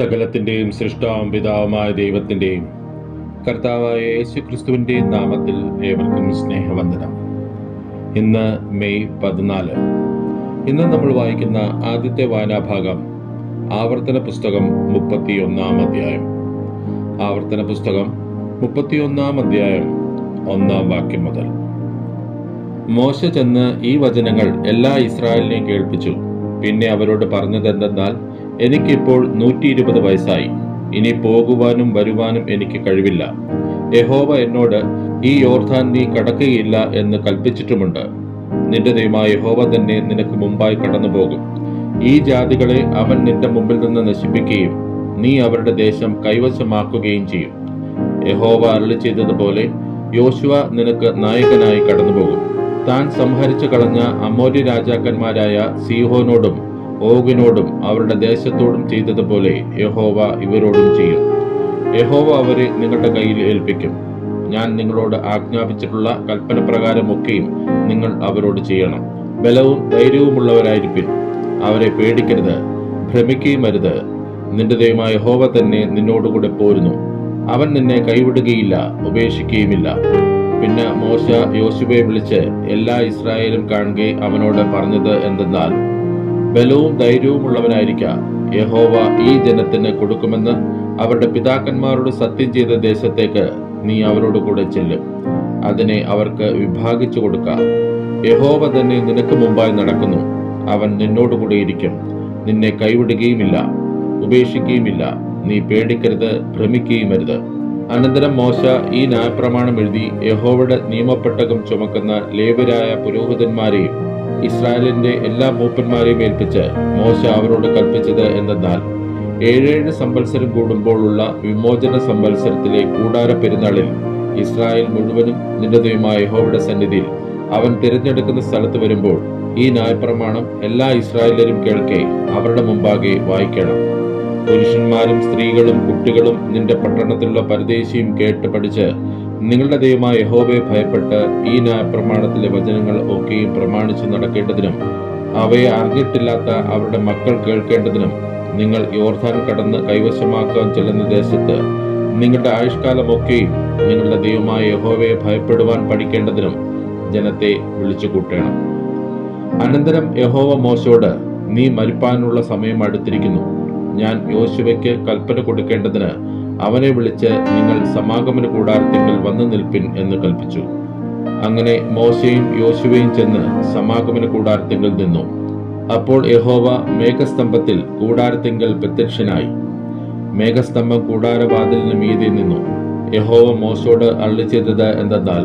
സകലത്തിന്റെയും സൃഷ്ടാവും പിതാവുമായ ദൈവത്തിന്റെയും കർത്താവായ യേശു ക്രിസ്തുവിന്റെയും നാമത്തിൽ ഏവർക്കും സ്നേഹവന്ദനം. ഇന്ന് മെയ് പതിനാല്. ഇന്ന് നമ്മൾ വായിക്കുന്ന ആദ്യത്തെ വായനാഭാഗം ആവർത്തന പുസ്തകം മുപ്പത്തിയൊന്നാം അധ്യായം. ആവർത്തന പുസ്തകം മുപ്പത്തിയൊന്നാം അധ്യായം ഒന്നാം വാക്യം മുതൽ. മോശ ചെന്ന് ഈ വചനങ്ങൾ എല്ലാ ഇസ്രായേലിനെയും കേൾപ്പിച്ചു. പിന്നെ അവരോട് പറഞ്ഞതെന്തെന്നാൽ എനിക്കിപ്പോൾ നൂറ്റി ഇരുപത് വയസ്സായി. ഇനി പോകുവാനും വരുവാനും എനിക്ക് കഴിവില്ല. യഹോവ എന്നോട് ഈ യോർധാൻ നീ കടക്കുകയില്ല എന്ന് കൽപ്പിച്ചിട്ടുമുണ്ട്. നിന്റെ ദൈവമായ യഹോവ തന്നെ നിനക്ക് മുമ്പായി കടന്നു പോകും ഈ ജാതികളെ അവൻ നിന്റെ മുമ്പിൽ നിന്ന് നശിപ്പിക്കുകയും നീ അവരുടെ ദേശം കൈവശമാക്കുകയും ചെയ്യും. യഹോവ അരളി ചെയ്തതുപോലെ യോശുവ നിനക്ക് നായകനായി കടന്നുപോകും. താൻ സംഹരിച്ചു കളഞ്ഞ അമോര്യ രാജാക്കന്മാരായ സീഹോനോടും ഓഗിനോടും അവരുടെ ദേശത്തോടും ചെയ്തതുപോലെ യഹോവ ഇവരോടും ചെയ്യും. യഹോവ അവരെ നിങ്ങളുടെ കയ്യിൽ ഏൽപ്പിക്കും. ഞാൻ നിങ്ങളോട് ആജ്ഞാപിച്ചിട്ടുള്ള കൽപ്പന പ്രകാരമൊക്കെയും നിങ്ങൾ അവരോട് ചെയ്യണം. ബലവും ധൈര്യവുമുള്ളവരായിരിക്കും അവരെ പേടിക്കരുത്. ഭ്രമിക്കുകയും അരുത്. നിന്റെ ദൈവമായ ഹോവ തന്നെ നിന്നോടുകൂടെ പോരുന്നു. അവൻ നിന്നെ കൈവിടുകയില്ല ഉപേക്ഷിക്കുകയുമില്ല. പിന്നെ മോശ യോശുവെ വിളിച്ച് എല്ലാ ഇസ്രായേലും കാണുകയും അവനോട് പറഞ്ഞത് എന്തെന്നാൽ ബലവും ധൈര്യവുമുള്ളവനായിരിക്കാം. യഹോവ ഈ ജനത്തിന് കൊടുക്കുമെന്ന് അവരുടെ പിതാക്കന്മാരോട് സത്യം ചെയ്ത ദേശത്തേക്ക് നീ അവരോട് കൂടെ ചെല്ലും. അതിനെ അവർക്ക് വിഭാഗിച്ചു കൊടുക്കാം. യഹോവ തന്നെ നിനക്ക് മുമ്പായി നടക്കുന്നു. അവൻ നിന്നോടുകൂടെ ഇരിക്കും. നിന്നെ കൈവിടുകയുമില്ല. ഉപേക്ഷിക്കുകയുമില്ല. നീ പേടിക്കരുത് ഭ്രമിക്കുകയും അരുത് അനന്തരം മോശ ഈ ന്യായപ്രമാണം എഴുതി യഹോവയുടെ നിയമപ്പെട്ടകം ചുമക്കുന്ന ലേവരായ പുരോഹിതന്മാരെയും ഇസ്രായേലിന്റെ എല്ലാ മൂപ്പന്മാരെയും ഏൽപ്പിച്ച് മോശ അവരോട് കൽപ്പിച്ചത് എന്തെന്നാൽ ഏഴേഴ് സംവത്സരം കൂടുമ്പോഴുള്ള വിമോചന സംവത്സരത്തിലെ കൂടാര പെരുന്നാളിൽ ഇസ്രായേൽ മുഴുവനും നിന്റെ ദൈവമായ യഹോവയുടെ സന്നിധിയിൽ അവൻ തിരഞ്ഞെടുക്കുന്ന സ്ഥലത്ത് വരുമ്പോൾ ഈ ന്യായപ്രമാണം എല്ലാ ഇസ്രായേലരും കേൾക്കെ അവരുടെ മുമ്പാകെ വായിക്കണം. പുരുഷന്മാരും സ്ത്രീകളും കുട്ടികളും നിന്റെ പട്ടണത്തിലുള്ള പരദേശിയും കേട്ട് പഠിച്ച് നിങ്ങളുടെ ദൈവമായ യഹോവയെ ഭയപ്പെട്ട് ഈ ന്യായപ്രമാണത്തിലെ വചനങ്ങൾ ഒക്കെയും പ്രമാണിച്ച് നടക്കേണ്ടതിനും അവയെ അറിഞ്ഞിട്ടില്ലാത്ത അവരുടെ മക്കൾ കേൾക്കേണ്ടതിനും നിങ്ങൾ യോർധാൻ കടന്ന് കൈവശമാക്കാൻ ചെല്ലുന്ന ദേശത്ത് നിങ്ങളുടെ ആയുഷ്കാലമൊക്കെയും നിങ്ങളുടെ ദൈവമായ യഹോവയെ ഭയപ്പെടുവാൻ പഠിക്കേണ്ടതിനും ജനത്തെ വിളിച്ചു കൂട്ടണം. അനന്തരം യഹോവ മോശയോട് നീ മരിപ്പാനുള്ള സമയം അടുത്തിരിക്കുന്നു. ഞാൻ യോശുവയ്ക്ക് കൽപ്പന കൊടുക്കേണ്ടതിന് അവനെ വിളിച്ച് നിങ്ങൾ സമാഗമന കൂടാരത്തിങ്കിൽ വന്നു നിൽപ്പിൻ എന്ന് കൽപ്പിച്ചു. അങ്ങനെ മോശയും യോശുവയും ചെന്ന് സമാഗമന കൂടാരത്തിങ്കിൽ നിന്നു. അപ്പോൾ യഹോവ മേഘസ്തംഭത്തിൽ കൂടാരത്തിങ്കൽ പ്രത്യക്ഷനായി. മേഘസ്തംഭം കൂടാരവാതിലിന് മീതെ നിന്നു. യഹോവ മോശോട് അള്ളി ചെയ്തത് എന്തെന്നാൽ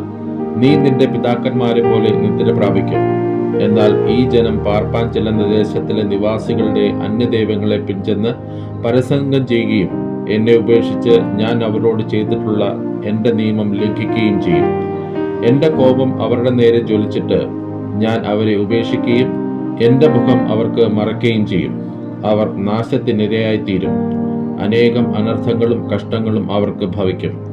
നീ നിന്റെ പിതാക്കന്മാരെ പോലെ നിദ്ര പ്രാപിക്കും. എന്നാൽ ഈ ജനം പാർപ്പാൻ ചെല്ലുന്ന ദേശത്തിലെ നിവാസികളുടെ അന്യദൈവങ്ങളെ പിൻചെന്ന് പരസംഗം ചെയ്യുകയും എന്നെ ഉപേക്ഷിച്ച് ഞാൻ അവരോട് ചെയ്തിട്ടുള്ള എന്റെ നിയമം ലംഘിക്കുകയും ചെയ്യും. എന്റെ കോപം അവരുടെ നേരെ ജ്വലിച്ചിട്ട് ഞാൻ അവരെ ഉപേക്ഷിക്കുകയും എന്റെ മുഖം അവർക്ക് മറയ്ക്കുകയും ചെയ്യും. അവർ നാശത്തിനിരയായിത്തീരും. അനേകം അനർത്ഥങ്ങളും കഷ്ടങ്ങളും അവർക്ക് ഭവിക്കും.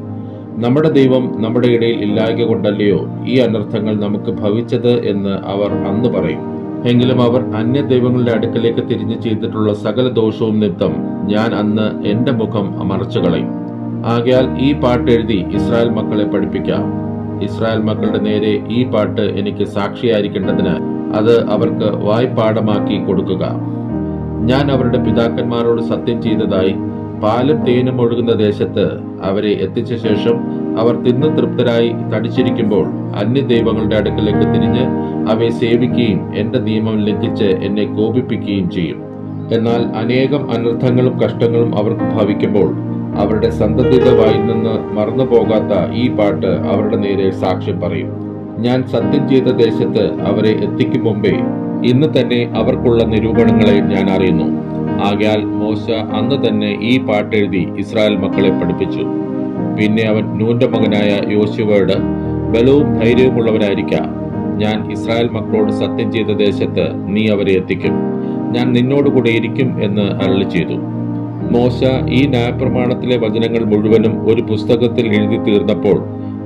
നമ്മുടെ ദൈവം നമ്മുടെ ഇടയിൽ ഇല്ലായ്ക കൊണ്ടല്ലയോ? ഈ അനർത്ഥങ്ങൾ നമുക്ക് ഭവിച്ചത് എന്ന് അവർ അന്ന് പറയും. എങ്കിലും അവർ അന്യ ദൈവങ്ങളുടെ അടുക്കലേക്ക് തിരിഞ്ഞു ചെയ്തിട്ടുള്ള സകല ദോഷവും നിമിത്തം ഞാൻ അന്ന് എന്റെ മുഖം മറച്ചു കളയും ആകയാൽ ഈ പാട്ട് എഴുതി ഇസ്രായേൽ മക്കളെ പഠിപ്പിക്കാം. ഇസ്രായേൽ മക്കളുടെ നേരെ ഈ പാട്ട് എനിക്ക് സാക്ഷിയായിരിക്കേണ്ടതിന് അത് അവർക്ക് വായ്പാഠമാക്കി കൊടുക്കുക. ഞാൻ അവരുടെ പിതാക്കന്മാരോട് സത്യം ചെയ്തതായി പാലും തേനും ഒഴുകുന്ന ദേശത്ത് അവരെ എത്തിച്ച ശേഷം അവർ തിന്ന് തൃപ്തരായി തടിച്ചിരിക്കുമ്പോൾ അന്യ ദൈവങ്ങളുടെ അടുക്കലേക്ക് തിരിഞ്ഞ് അവയെ സേവിക്കുകയും എന്റെ നിയമം ലംഘിച്ച് എന്നെ കോപിപ്പിക്കുകയും ചെയ്യും. എന്നാൽ അനേകം അനർത്ഥങ്ങളും കഷ്ടങ്ങളും അവർക്ക് ഭവിക്കുമ്പോൾ അവരുടെ സന്തതിയുടെ വായിൽ നിന്ന് മറന്നു പോകാത്ത ഈ പാട്ട് അവരുടെ നേരെ സാക്ഷ്യം പറയും. ഞാൻ സത്യം ചെയ്ത ദേശത്ത് അവരെ എത്തിക്കും മുമ്പേ ഇന്ന് തന്നെ അവർക്കുള്ള നിരൂപണങ്ങളെ ഞാൻ അറിയുന്നു. ആകയാൽ മോശ അന്ന് തന്നെ ഈ പാട്ടെഴുതി ഇസ്രായേൽ മക്കളെ പഠിപ്പിച്ചു. പിന്നെ അവൻ നൂന്റെ മകനായ യോശുവയോട് ബലവും ധൈര്യവുമുള്ളവരായിരിക്കാം ഞാൻ ഇസ്രായേൽ മക്കളോട് സത്യം ചെയ്ത ദേശത്ത് നീ അവരെ എത്തിക്കും. ഞാൻ നിന്നോടുകൂടെ ഇരിക്കും എന്ന് അരളി ചെയ്തു. മോശ ഈ ന്യായപ്രമാണത്തിലെ വചനങ്ങൾ മുഴുവനും ഒരു പുസ്തകത്തിൽ എഴുതി തീർന്നപ്പോൾ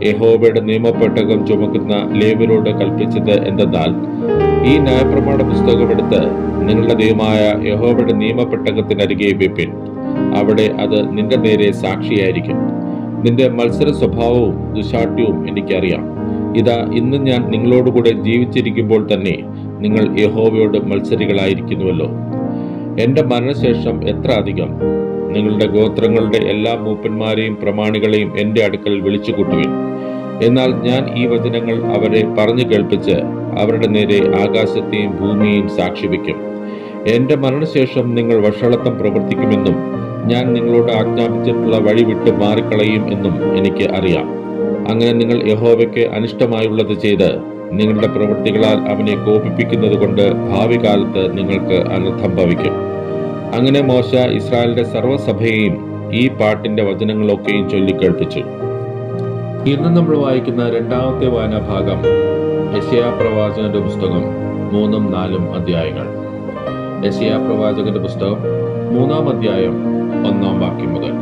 യഹോവയുടെ നിയമപ്പെട്ടകം ചുമക്കുന്ന ലേവരോട് കൽപ്പിച്ചത് എന്തെന്നാൽ ഈ ന്യായപ്രമാണ പുസ്തകം എടുത്ത് നിങ്ങളുടെ ദൈവമായ യഹോബയുടെ നിയമപ്പെട്ടകത്തിനരികെ വെപ്പിൻ. അവിടെ അത് നിന്റെ നേരെ സാക്ഷിയായിരിക്കും. നിന്റെ മത്സര സ്വഭാവവും ദുശാഠ്യവും എനിക്കറിയാം. ഇതാ ഇന്ന് ഞാൻ നിങ്ങളോടുകൂടെ ജീവിച്ചിരിക്കുമ്പോൾ തന്നെ നിങ്ങൾ യഹോവയോട് മത്സരികളായിരിക്കുന്നുവല്ലോ. എന്റെ മരണശേഷം എത്ര അധികം? നിങ്ങളുടെ ഗോത്രങ്ങളുടെ എല്ലാ മൂപ്പന്മാരെയും പ്രമാണികളെയും എന്റെ അടുക്കൽ വിളിച്ചു കൂട്ടുവിൻ എന്നാൽ ഞാൻ ഈ വചനങ്ങൾ അവരെ പറഞ്ഞു കേൾപ്പിച്ച് അവരുടെ നേരെ ആകാശത്തെയും ഭൂമിയെയും സാക്ഷിപ്പിക്കും എന്റെ മരണശേഷം നിങ്ങൾ വഷളത്വം പ്രവർത്തിക്കുമെന്നും ഞാൻ നിങ്ങളോട് ആജ്ഞാപിച്ചിട്ടുള്ള വഴി വിട്ട് മാറിക്കളയും എന്നും എനിക്ക് അറിയാം. അങ്ങനെ നിങ്ങൾ യഹോവയ്ക്ക് അനിഷ്ടമായുള്ളത് ചെയ്ത് നിങ്ങളുടെ പ്രവൃത്തികളാൽ അവനെ കോപിപ്പിക്കുന്നത് കൊണ്ട് ഭാവി കാലത്ത് നിങ്ങൾക്ക് അനർത്ഥം ഭവിക്കും. അങ്ങനെ മോശ ഇസ്രായേലിന്റെ സർവസഭയെയും ഈ പാട്ടിന്റെ വചനങ്ങളൊക്കെയും ചൊല്ലിക്കേൾപ്പിച്ചു ഇന്ന് നമ്മൾ വായിക്കുന്ന രണ്ടാമത്തെ വായനാഭാഗം യശയാ പ്രവാചകന്റെ പുസ്തകം മൂന്നും നാലും അധ്യായങ്ങൾ. യശയാ പ്രവാചകന്റെ പുസ്തകം മൂന്നാം അധ്യായം ഒന്നാം വാക്യം മുതൽ.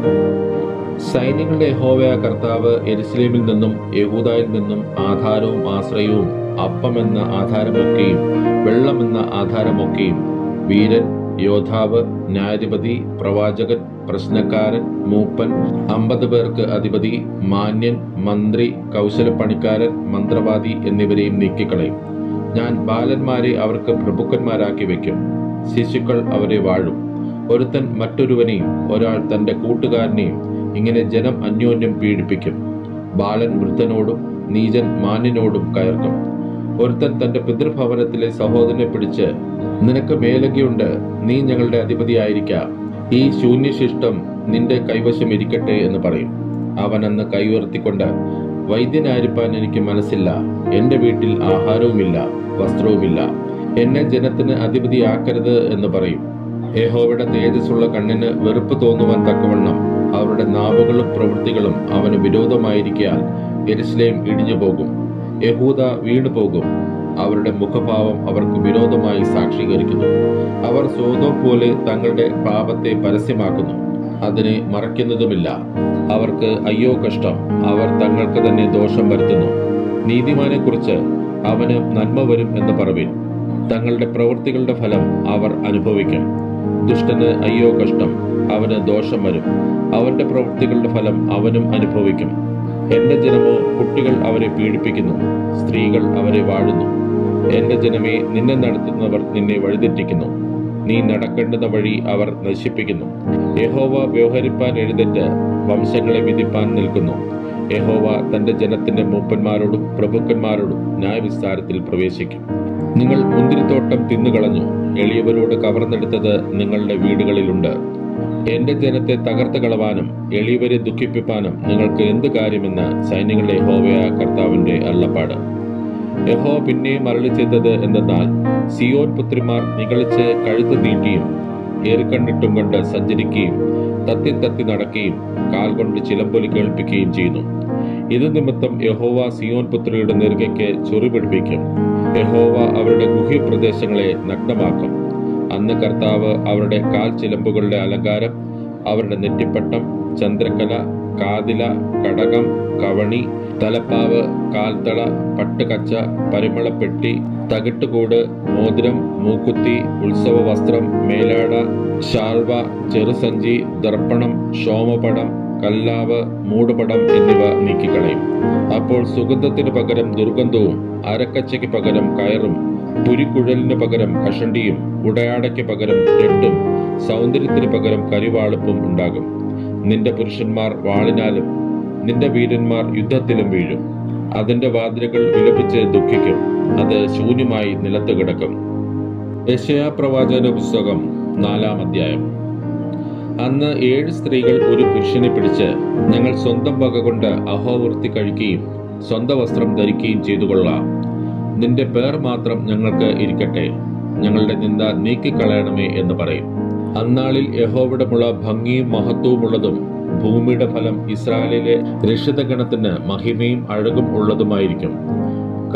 സൈന്യങ്ങളുടെ യഹോവയ കർത്താവ് എരുസലേമിൽ നിന്നും യഹൂദായിൽ നിന്നും ആധാരവും ആശ്രയവും അപ്പമെന്ന ആധാരമൊക്കെയും വെള്ളമെന്ന ആധാരമൊക്കെയും വീരൻ യോദ്ധാവ് ന്യായാധിപതി പ്രവാചകൻ പ്രശ്നക്കാരൻ മൂപ്പൻ അമ്പത് പേർക്ക് അധിപതി മാന്യൻ മന്ത്രി കൗശലപ്പണിക്കാരൻ മന്ത്രവാദി എന്നിവരെയും നീക്കിക്കളയും. ഞാൻ ബാലന്മാരെ അവർക്ക് പ്രഭുക്കന്മാരാക്കി വെക്കും ശിശുക്കൾ അവരെ വാഴും. ഒരുത്തൻ മറ്റൊരുവനെയും ഒരാൾ തന്റെ കൂട്ടുകാരനെയും ഇങ്ങനെ ജനം അന്യോന്യം പീഡിപ്പിക്കും. ബാലൻ വൃദ്ധനോടും നീചൻ മാന്യനോടും കയർക്കും. ഒരുത്തൻ തന്റെ പിതൃഭവനത്തിലെ സഹോദരനെ പിടിച്ച് നിനക്ക് മേലങ്കിയുണ്ട് നീ ഞങ്ങളുടെ അധിപതിയായിരിക്കാം. ഈ ശൂന്യശിഷ്ടം നിന്റെ കൈവശം ഇരിക്കട്ടെ എന്ന് പറയും. അവൻ അന്ന് കൈ ഉയർത്തിക്കൊണ്ട് വൈദ്യനായിരിക്കാൻ എനിക്ക് മനസ്സില്ല. എന്റെ വീട്ടിൽ ആഹാരവുമില്ല വസ്ത്രവുമില്ല. എന്നെ ജനത്തിന് അധിപതിയാക്കരുത് എന്ന് പറയും. യഹോവയുടെ തേജസ്സുള്ള കണ്ണിന് വെറുപ്പ് തോന്നുവാൻ തക്കവണ്ണം അവരുടെ നാവുകളും പ്രവൃത്തികളും അവന് വിരോധമായിരിക്കാൻ എരിശ്ലേം ഇടിഞ്ഞു പോകും യഹൂദ വീണു പോകും അവരുടെ മുഖഭാവം അവർക്ക് വിരോധമായി സാക്ഷീകരിക്കുന്നു. അവർ സ്വതം പോലെ തങ്ങളുടെ പാപത്തെ പരസ്യമാക്കുന്നു. അതിനെ മറയ്ക്കുന്നതുമില്ല. അവർക്ക് അയ്യോ കഷ്ടം. അവർ തങ്ങൾക്ക് തന്നെ ദോഷം വരുത്തുന്നു. നീതിമാനെക്കുറിച്ച് അവന് നന്മ വരും എന്ന് പറവിൻ. തങ്ങളുടെ പ്രവൃത്തികളുടെ ഫലം അവർ അനുഭവിക്കും. ദുഷ്ടന് അയ്യോ കഷ്ടം. അവന് ദോഷം വരും. അവന്റെ പ്രവൃത്തികളുടെ ഫലം അവനും അനുഭവിക്കും. എന്റെ ജനമോ കുട്ടികൾ അവരെ പീഡിപ്പിക്കുന്നു സ്ത്രീകൾ അവരെ വാഴുന്നു. എന്റെ ജനമേ നിന്നെ നടത്തുന്നവർ നിന്നെ വഴിതെറ്റിക്കുന്നു. നീ നടക്കേണ്ടുന്ന വഴി അവർ നശിപ്പിക്കുന്നു. യഹോവ വ്യവഹരിപ്പാൻ എഴുന്നേറ്റ് വംശങ്ങളെ വിധിപ്പാൻ നിൽക്കുന്നു. യഹോവ തന്റെ ജനത്തിന്റെ മൂപ്പന്മാരോടും പ്രഭുക്കന്മാരോടും ന്യായവിസ്താരത്തിൽ പ്രവേശിക്കും. നിങ്ങൾ മുന്തിരിത്തോട്ടം തിന്നുകളഞ്ഞു. എളിയവരോട് കവർന്നെടുത്തത് നിങ്ങളുടെ വീടുകളിലുണ്ട്. എന്റെ ജനത്തെ തകർത്ത് കളവാനും എളിയവരെ ദുഃഖിപ്പിപ്പാനും നിങ്ങൾക്ക് എന്ത് കാര്യമെന്ന് സൈന്യങ്ങളുടെ യഹോവയ കർത്താവിന്റെ അള്ളപ്പാട് യഹോ പിന്നെയും അരളി ചെയ്തത് എന്തെന്നാൽ സിയോൻ പുത്രിമാർ നികളിച്ച് കഴുത്ത് നീട്ടിയും ഏറിക്കണ്ടിട്ടും കൊണ്ട് സഞ്ചരിക്കുകയും തത്തി തത്തി നടക്കുകയും കാൽ കൊണ്ട് ചിലമ്പൊലി കേൾപ്പിക്കുകയും ചെയ്യുന്നു. ഇത് നിമിത്തം യഹോവ സിയോൻ പുത്രിയുടെ നെറുകയ്ക്ക് ചൊറി പിടിപ്പിക്കും യഹോവ അവരുടെ ഗുഹ്യപ്രദേശങ്ങളെ നഗ്നമാക്കും. അന്ന് കർത്താവ് അവരുടെ കാൽ ചിലമ്പുകളുടെ അലങ്കാരം അവരുടെ നെറ്റിപ്പട്ടം ചന്ദ്രക്കല കാതില കടകം കവണി തലപ്പാവ് കാൽത്തള പട്ടുകച്ച പരിമളപ്പെട്ടി തകിട്ടുകൂട് മോതിരം മൂക്കുത്തി ഉത്സവ വസ്ത്രം മേലാട ശാൽവ ചെറുസഞ്ചി ദർപ്പണം ശോമപടം കല്ലാവ് മൂടുപടം എന്നിവ നീക്കിക്കളയും. അപ്പോൾ സുഗന്ധത്തിന് പകരം ദുർഗന്ധവും അരക്കച്ചയ്ക്ക് പകരം കയറും. പുരിക്കുഴലിന് പകരം കഷണ്ടിയും ഉടയാടയ്ക്ക് പകരം രട്ടും സൗന്ദര്യത്തിന് പകരം കരിവാളുപ്പും ഉണ്ടാകും. നിന്റെ പുരുഷന്മാർ വാളിനാലും നിന്റെ വീരന്മാർ യുദ്ധത്തിലും വീഴും. അതിന്റെ വാതിലുകൾ വിലപിച്ച് ദുഃഖിക്കും. അത് ശൂന്യമായി നിലത്ത് കിടക്കും. യശയാ പുസ്തകം നാലാം അധ്യായം. അന്ന് ഏഴ് സ്ത്രീകൾ ഒരു പുരുഷനെ പിടിച്ച് ഞങ്ങൾ സ്വന്തം വക കൊണ്ട് അഹോവൃത്തി കഴിക്കുകയും സ്വന്തം വസ്ത്രം ധരിക്കുകയും ചെയ്തു കൊള്ളാം നിന്റെ പേർ മാത്രം ഞങ്ങൾക്ക് ഇരിക്കട്ടെ. ഞങ്ങളുടെ നിന്ദ നീക്കിക്കളയണമേ എന്ന് പറയും. അന്നാളിൽ യഹോവയുടെ മുള ഭംഗിയും മഹത്വവുമുള്ളതും ഭൂമിയുടെ ഫലം ഇസ്രായേലിലെ രക്ഷിതഗണത്തിന് മഹിമയും അഴകും ഉള്ളതുമായിരിക്കും.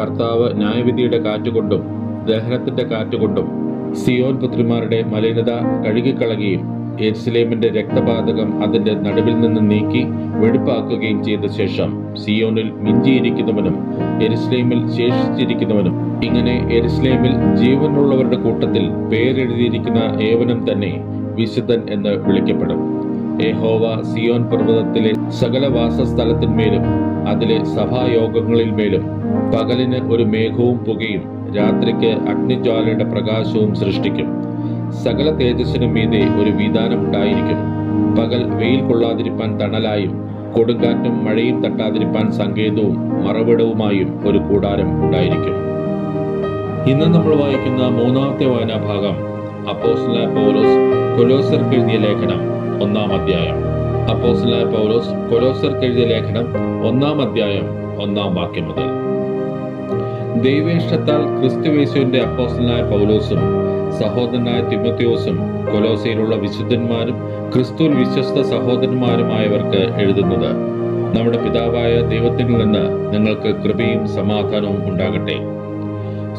കർത്താവ് ന്യായവിധിയുടെ കാറ്റുകൊണ്ടും ദഹനത്തിന്റെ കാറ്റുകൊണ്ടും സിയോൻ പുത്രിമാരുടെ മലിനത കഴുകിക്കളയുകയും എരുസലേമിന്റെ രക്തപാതകം അതിന്റെ നടുവിൽ നിന്ന് നീക്കി വെടിപ്പാക്കുകയും ചെയ്ത ശേഷം സിയോനിൽ മിഞ്ചിയിരിക്കുന്നവനും എരുസലേമിൽ ശേഷിച്ചിരിക്കുന്നവനും. ഇങ്ങനെ എരുസലേമിൽ ജീവനുള്ളവരുടെ കൂട്ടത്തിൽ പേരെഴുതിയിരിക്കുന്ന ഏവനും തന്നെ വിശുദ്ധൻ എന്ന് വിളിക്കപ്പെടും. ഏഹോവ സിയോൻ പർവതത്തിലെ സകല വാസസ്ഥലത്തിന്മേലും അതിലെ സഭായോഗങ്ങളിന്മേലും പകലിന് ഒരു മേഘവും പുകയും രാത്രിക്ക് അഗ്നിജ്വാലയുടെ പ്രകാശവും സൃഷ്ടിക്കും. സകല തേജസ്സിനും മീതെ ഒരു വിധാനം ഉണ്ടായിരിക്കും പകൽ വെയിൽ കൊള്ളാതിരിപ്പാൻ തണലായും കൊടുങ്കാറ്റും മഴയും തട്ടാതിരിപ്പാൻ സങ്കേതവും മറവിടവുമായും ഒരു കൂടാരം ഉണ്ടായിരിക്കും ഇന്ന് നമ്മൾ വായിക്കുന്ന മൂന്നാമത്തെ വായനാഭാഗം അപ്പോസ്ല പൗലോസ് കൊലോസർക്ക് എഴുതിയ ലേഖനം ഒന്നാം അധ്യായം. അപ്പോസ്ല പൗലോസ് കൊലോസർക്ക് എഴുതിയ ലേഖനം ഒന്നാം അധ്യായം ഒന്നാം വാക്യം മുതൽ. ദൈവേഷ്ടത്താൽ ക്രിസ്തുവേശുവിന്റെ അപ്പോസ്തലനായ പൗലോസും സഹോദരനായ തിമത്യോസും കൊലോസയിലുള്ള വിശുദ്ധന്മാരും ക്രിസ്തുവിൽ വിശ്വസ്ത സഹോദരന്മാരുമായവർക്ക് എഴുതുന്നത് നമ്മുടെ പിതാവായ ദൈവത്തിൽ നിന്ന് നിങ്ങൾക്ക് കൃപയും സമാധാനവും ഉണ്ടാകട്ടെ.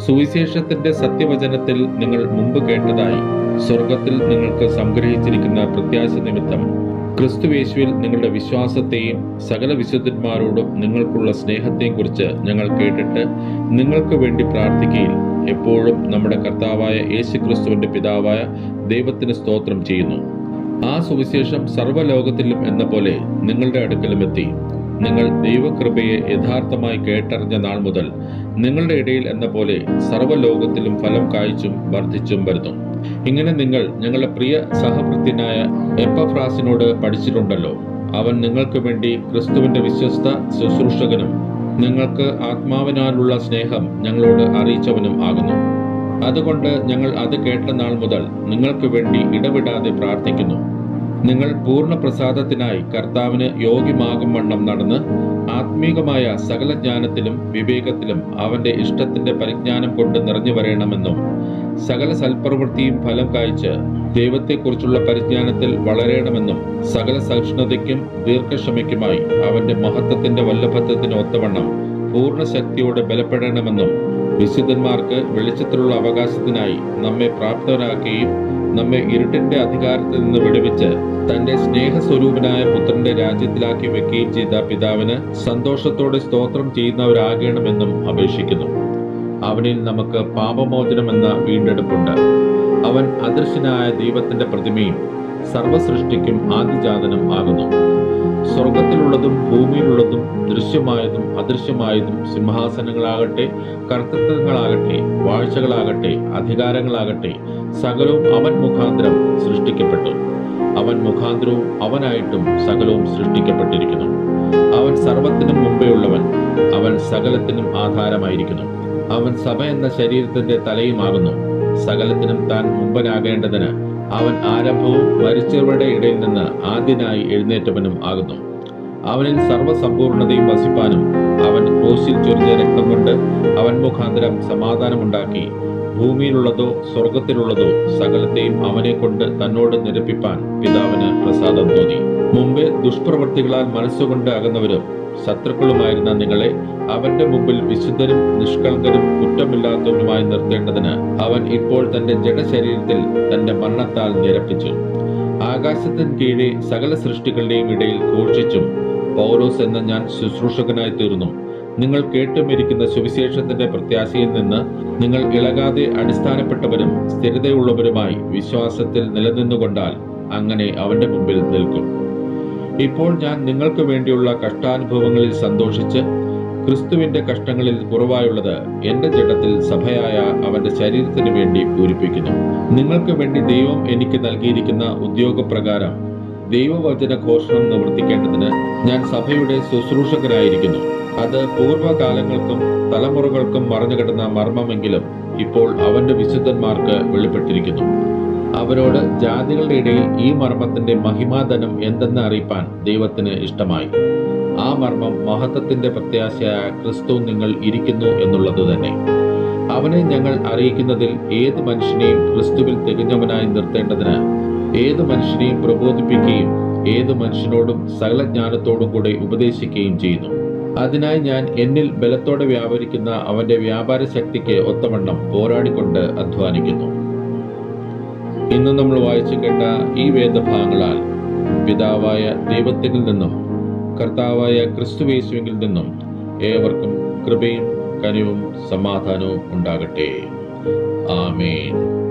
സുവിശേഷത്തിന്റെ സത്യവചനത്തിൽ നിങ്ങൾ മുമ്പ് കേട്ടതായി സ്വർഗത്തിൽ നിങ്ങൾക്ക് സംഗ്രഹിച്ചിരിക്കുന്ന പ്രത്യാശ നിമിത്തം ക്രിസ്തുവേശുവിൽ നിങ്ങളുടെ വിശ്വാസത്തെയും സകല വിശുദ്ധന്മാരോടും നിങ്ങൾക്കുള്ള സ്നേഹത്തെയും കുറിച്ച് ഞങ്ങൾ കേട്ടിട്ട് നിങ്ങൾക്ക് വേണ്ടി പ്രാർത്ഥിക്കുകയിൽ എപ്പോഴും നമ്മുടെ കർത്താവായ യേശു ക്രിസ്തുവിന്റെ പിതാവായ ദൈവത്തിന് സ്തോത്രം ചെയ്യുന്നു. ആ സുവിശേഷം സർവലോകത്തിലും എന്ന പോലെ നിങ്ങളുടെ അടുക്കലും എത്തി. നിങ്ങൾ ദൈവകൃപയെ യഥാർത്ഥമായി കേട്ടറിഞ്ഞ നാൾ മുതൽ നിങ്ങളുടെ ഇടയിൽ എന്ന പോലെ സർവലോകത്തിലും ഫലം കായ്ച്ചും വർദ്ധിച്ചും വരുന്നു. ഇങ്ങനെ നിങ്ങൾ ഞങ്ങളുടെ പ്രിയ സഹഭൃത്യനായ എപ്പഫ്രാസിനോട് പഠിച്ചിട്ടുണ്ടല്ലോ. അവൻ നിങ്ങൾക്ക് വേണ്ടി ക്രിസ്തുവിന്റെ വിശ്വസ്ത ശുശ്രൂഷകനും നിങ്ങൾക്ക് ആത്മാവിനാലുള്ള സ്നേഹം ഞങ്ങളോട് അറിയിച്ചവനും ആകുന്നു. അതുകൊണ്ട് ഞങ്ങൾ അത് കേട്ട നാൾ മുതൽ നിങ്ങൾക്ക് വേണ്ടി ഇടവിടാതെ പ്രാർത്ഥിക്കുന്നു. നിങ്ങൾ പൂർണ പ്രസാദത്തിനായി കർത്താവിന് യോഗ്യമാകും വണ്ണം നടന്ന് ആത്മീകമായ സകല ജ്ഞാനത്തിലും വിവേകത്തിലും അവന്റെ ഇഷ്ടത്തിന്റെ പരിജ്ഞാനം കൊണ്ട് നിറഞ്ഞു വരണമെന്നും സകല സൽപ്രവൃത്തിയും ഫലം കായ്ച്ച് ദൈവത്തെക്കുറിച്ചുള്ള പരിജ്ഞാനത്തിൽ വളരണമെന്നും സകല സഹിഷ്ണുതയ്ക്കും ദീർഘക്ഷമയ്ക്കുമായി അവന്റെ മഹത്വത്തിന്റെ വല്ലഭത്വത്തിന് ഒത്തവണ്ണം പൂർണ ശക്തിയോടെ ബലപ്പെടണമെന്നും വിശുദ്ധന്മാർക്ക് വെളിച്ചത്തിലുള്ള അവകാശത്തിനായി നമ്മെ പ്രാപ്തരാക്കുകയും നമ്മെ ഇരുട്ടിന്റെ അധികാരത്തിൽ നിന്ന് വിടുവിച്ച് തന്റെ സ്നേഹസ്വരൂപനായ പുത്രന്റെ രാജ്യത്തിലാക്കി വെക്കുകയും ചെയ്ത പിതാവിന് സന്തോഷത്തോടെ സ്തോത്രം ചെയ്യുന്നവരാകണമെന്നും അപേക്ഷിക്കുന്നു. അവനിൽ നമുക്ക് പാപമോചനം പാപമോചനമെന്ന വീണ്ടെടുപ്പുണ്ട്. അവൻ അദൃശ്യനായ ദൈവത്തിന്റെ പ്രതിമയും സർവസൃഷ്ടിക്കും ആദിജാതനും ആകുന്നു. സ്വർഗത്തിലുള്ളതും ഭൂമിയിലുള്ളതും ദൃശ്യമായതും അദൃശ്യമായതും സിംഹാസനങ്ങളാകട്ടെ കർത്തൃത്വങ്ങളാകട്ടെ വാഴ്ചകളാകട്ടെ അധികാരങ്ങളാകട്ടെ സകലവും അവൻ മുഖാന്തരം സൃഷ്ടിക്കപ്പെട്ടു. അവൻ മുഖാന്തരവും അവനായിട്ടും സകലവും സൃഷ്ടിക്കപ്പെട്ടിരിക്കുന്നു. അവൻ സർവത്തിനും മുമ്പേ ഉള്ളവൻ അവൻ സകലത്തിനും ആധാരമായിരിക്കുന്നു. അവൻ സഭ എന്ന ശരീരത്തിന്റെ തലയുമാകുന്നു. സകലത്തിനും താൻ മുമ്പനാകേണ്ടതിന് അവൻ ആരംഭവും മരിച്ചവരുടെ ഇടയിൽ നിന്ന് ആദ്യനായി എഴുന്നേറ്റവനും ആകുന്നു. അവനിൽ സർവസമ്പൂർണതയും വസിപ്പാനും അവൻ ക്രോസിൽ ചൊരിഞ്ഞ രക്തം കൊണ്ട് അവൻ മുഖാന്തരം സമാധാനമുണ്ടാക്കി. ഭൂമിയിലുള്ളതോ സ്വർഗത്തിലുള്ളതോ സകലത്തെയും അവനെ കൊണ്ട് തന്നോട് നിരപ്പിപ്പാൻ പിതാവിന് പ്രസാദം തോന്നി. മുമ്പേ ദുഷ്പ്രവൃത്തികളാൽ മനസ്സുകൊണ്ട് അകന്നവരും ശത്രുക്കളുമായിരുന്ന നിങ്ങളെ അവന്റെ മുമ്പിൽ വിശുദ്ധരും നിഷ്കളങ്കരും കുറ്റമില്ലാത്തവരുമായി നിർത്തേണ്ടതിന് അവൻ ഇപ്പോൾ തന്റെ ജഡശരീരത്തിൽ തന്റെ മരണത്താൽ നിരപ്പിച്ചു ആകാശത്തിന് കീഴെ സകല സൃഷ്ടികളുടെയും ഇടയിൽ ഘോഷിച്ചും പൗലോസ് എന്ന ഞാൻ ശുശ്രൂഷകനായി തീർന്നു. നിങ്ങൾ കേട്ടുമിരിക്കുന്ന സുവിശേഷത്തിന്റെ പ്രത്യാശയിൽ നിന്ന് നിങ്ങൾ ഇളകാതെ അടിസ്ഥാനപ്പെട്ടവരും സ്ഥിരതയുള്ളവരുമായി വിശ്വാസത്തിൽ നിലനിന്നുകൊണ്ടാൽ അങ്ങനെ അവന്റെ മുമ്പിൽ നിൽക്കും. ഇപ്പോൾ ഞാൻ നിങ്ങൾക്ക് വേണ്ടിയുള്ള കഷ്ടാനുഭവങ്ങളിൽ സന്തോഷിച്ച് ക്രിസ്തുവിന്റെ കഷ്ടങ്ങളിൽ കുറവായുള്ളത് എന്റെ ജഡത്തിൽ സഭയായ അവന്റെ ശരീരത്തിന് വേണ്ടി പൂരിപ്പിക്കുന്നു. നിങ്ങൾക്ക് വേണ്ടി ദൈവം എനിക്ക് നൽകിയിരിക്കുന്ന ഉദ്യോഗപ്രകാരം ദൈവവചന ഘോഷണം നിവർത്തിക്കേണ്ടതിന് ഞാൻ സഭയുടെ ശുശ്രൂഷകനായിരിക്കുന്നു. അത് പൂർവകാലങ്ങൾക്കും തലമുറകൾക്കും മറഞ്ഞുകിടന്ന മർമ്മമെങ്കിലും ഇപ്പോൾ അവന്റെ വിശുദ്ധന്മാർക്ക് വെളിപ്പെട്ടിരിക്കുന്നു. അവരോട് ജാതികളുടെ ഇടയിൽ ഈ മർമ്മത്തിന്റെ മഹിമാധനം എന്തെന്ന് അറിയിപ്പാൻ ദൈവത്തിന് ഇഷ്ടമായി. ആ മർമ്മം മഹത്വത്തിന്റെ പ്രത്യാശയായ ക്രിസ്തു നിങ്ങൾ ഇരിക്കുന്നു എന്നുള്ളത് തന്നെ. അവനെ ഞങ്ങൾ അറിയിക്കുന്നതിൽ ഏത് മനുഷ്യനെയും ക്രിസ്തുവിൽ തികഞ്ഞവനായി നിർത്തേണ്ടതിന് ഏത് മനുഷ്യനെയും പ്രബോധിപ്പിക്കുകയും ഏത് മനുഷ്യനോടും സകല ജ്ഞാനത്തോടും കൂടെ ഉപദേശിക്കുകയും ചെയ്യുന്നു. അതിനായി ഞാൻ എന്നിൽ ബലത്തോടെ വ്യാപരിക്കുന്ന അവന്റെ വ്യാപാര ശക്തിക്ക് ഒത്തവണ്ണം പോരാടിക്കൊണ്ട് അധ്വാനിക്കുന്നു. ഇന്ന് നമ്മൾ വായിച്ചു കേട്ട ഈ വേദഭാഗങ്ങളാൽ പിതാവായ ദൈവത്തിൽ നിന്നും കർത്താവായ ക്രിസ്തുവേശുവിൽ നിന്നും ഏവർക്കും കൃപയും കനിവും സമാധാനവും ഉണ്ടാകട്ടെ. ആമേൻ.